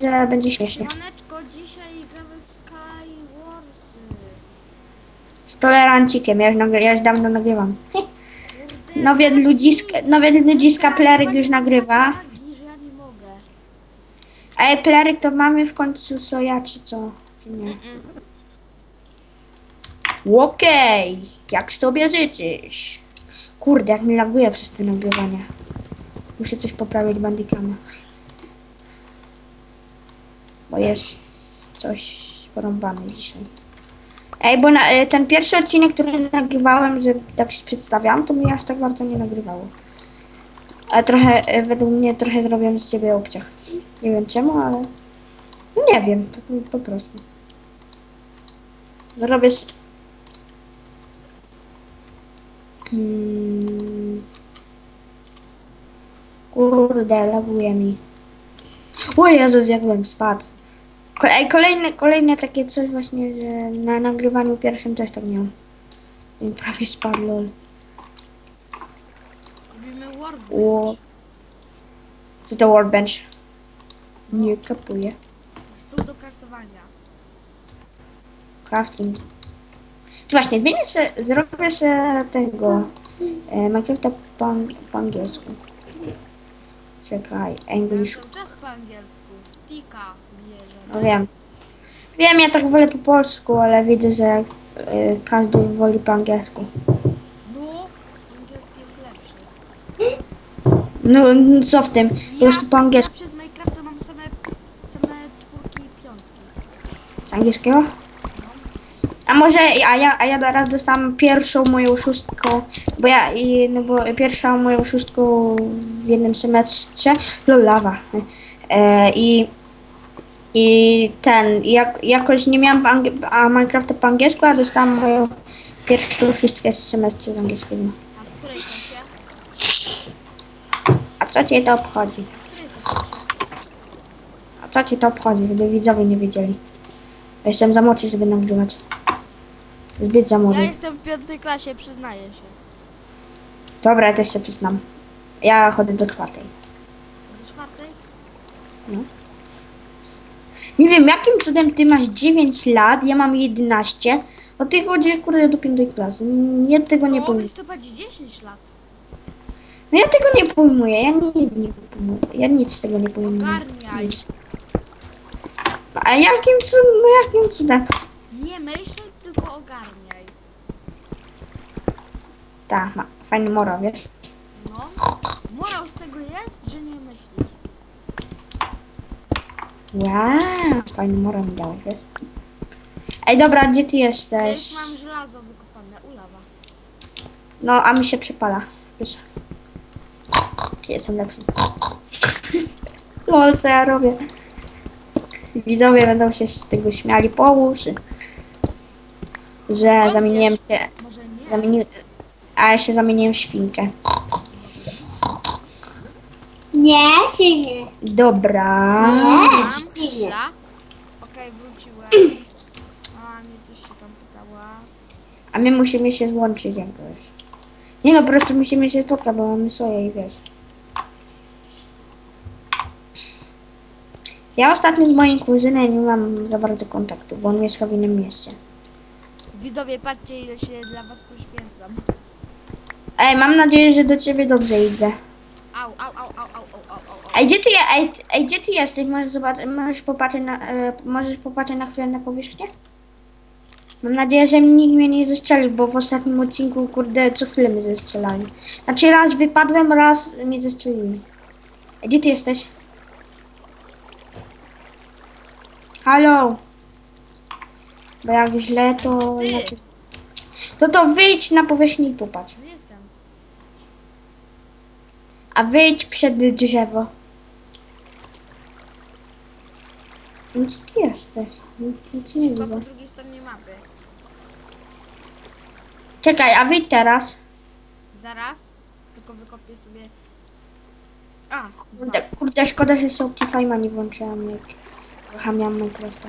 że będzie śmiesznie. Maneczko, dzisiaj gramy w Sky Warsy. Z tolerancikiem, ja już, nagry- ja już dawno nagrywam. Kurde, Nowe ludziska, nowe ludziska Pleryk już nagrywa. Lagi, że ja nie mogę. Ej, Pleryk to mamy w końcu co ja, czy co? Czy nie? Okej, jak sobie życzysz. Kurde, jak mi laguje przez te nagrywania. Muszę coś poprawić bandikama. Bo jest coś porąbane dzisiaj. Ej, bo na, e, ten pierwszy odcinek, który nagrywałem, że tak się przedstawiałam, to mi aż tak bardzo nie nagrywało. Ale trochę, e, według mnie trochę zrobiłem z siebie obciach. Nie wiem czemu, ale... No nie wiem, po, po prostu. Zrobię... s- Hmm. Kurde, laguje mi. O Jezus, jak bym spadł. Ej, kolejne, kolejne takie coś właśnie, że na nagrywaniu pierwszym też tak miał. I prawie spadł, lol. Robimy O. Co to workbench? Nie kapuję. Stół do kraftowania. Crafting. Czy właśnie, zmienię se, zrobię sobie tego e, Minecrafta po, ang- po angielsku. Czekaj, Ja English. cały czas po angielsku. Sticka bierze. No wiem. Wiem, ja tak wolę po polsku, ale widzę, że e, każdy woli po angielsku. No, angielski jest lepszy. No, no co w tym? Po prostu po ja angielsku. przez Minecrafta mam same, same czwórki i piątki. Z angielskiego? A może, a ja, a ja teraz dostałam pierwszą moją szóstką, bo ja, i, no bo pierwszą moją szóstką w jednym semestrze, lolawa. E, I, i ten, jak, jakoś nie miałam a Minecrafta po angielsku, a dostałam moją pierwszą szóstkę z semestru z angielskiego. A w której klasie? A co cię to obchodzi? W której klasie? A co cię to obchodzi, żeby widzowie nie wiedzieli? Ja jestem za młodszy, żeby nagrywać. Zbyt za młody. Ja jestem w piątej klasie, przyznaję się. Dobra, ja też się przyznam. Ja chodzę do czwartej. Do czwartej? Nie wiem, jakim cudem ty masz 9 lat, ja mam 11, a ty chodzisz kurde do piątej klasy. Ja tego nie O, w pojmuję. listopadzie 10 lat. No ja tego nie pojmuję, ja nic nie pojmuję. Ja nic z tego nie pojmuję. Ogarniaj. Nic. A jakim cudem, no jakim cudem? Nie myśl, tylko ogarniaj. Tak, ma fajny moro, wiesz? No. Morał z tego jest, że nie. Wow, fajny moro mi dałeś, wiesz? Ej, dobra, gdzie ty Ja jesteś? już mam żelazo wykopane, ulawa. No, a mi się przepala. Wiesz? Jestem lepszy. Lol, co ja robię? Widzowie będą się z tego śmiali po uszy. Że zamieniłem się... Może nie? Zamieni... A ja się zamieniłem w świnkę. Nie, czy nie? Dobra. Mam nie. chwila. Okej, wróciłem. A, mnie coś się tam pytała. A my musimy się złączyć jakoś. Nie no, po prostu musimy się spotkać, bo mamy soję i wiesz. Ja ostatnio z moim kuzynem nie mam za bardzo kontaktu, bo on mieszka w innym mieście. Widzowie, patrzcie ile się dla was poświęcam. Ej, mam nadzieję, że do ciebie dobrze idę. Au, au, au, au, au, au, au, au. Ej, gdzie ty, je, ej, ej, gdzie ty jesteś? Możesz zobaczyć, możesz popatrzeć na, e, możesz popatrzeć na chwilę na powierzchnię? Mam nadzieję, że nikt mnie nie zestrzelił, bo w ostatnim odcinku, kurde, co chwilę mnie zestrzelali. Znaczy raz wypadłem, raz mnie zestrzelili. Ej, gdzie ty jesteś? Halo? Bo jak źle, to... Ty. Znaczy... To to wyjdź na powierzchnię i popatrz. Gdzie? A wyjdź przed drzewo. Gdzie ty jesteś? Nic nie Chyba widzę. po drugiej stronie mapy. Czekaj, a wyjdź teraz. Zaraz. Tylko wykopię sobie... A, dwa. Kurde, kurde szkoda, że Optifine'a nie włączyłam, jak kocham Minecrafta.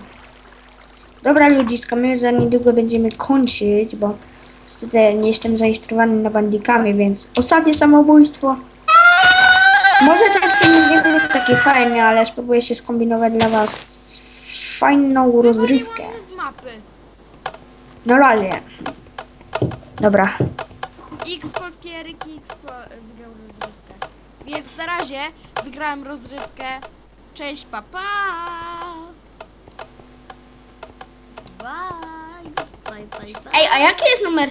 Dobra ludziska, my już za niedługo będziemy kończyć, bo niestety nie jestem zarejestrowany na bandikami, więc ostatnie samobójstwo. Może filmik nie był taki fajny, ale spróbuję się skombinować dla was fajną rozrywkę. Z mapy. No razie. Dobra. X polskie Eryki X po, wygrał rozrywkę. Więc na razie wygrałem rozrywkę. Cześć, papa. Bye. Bye, bye, bye. Ej, a jaki jest numer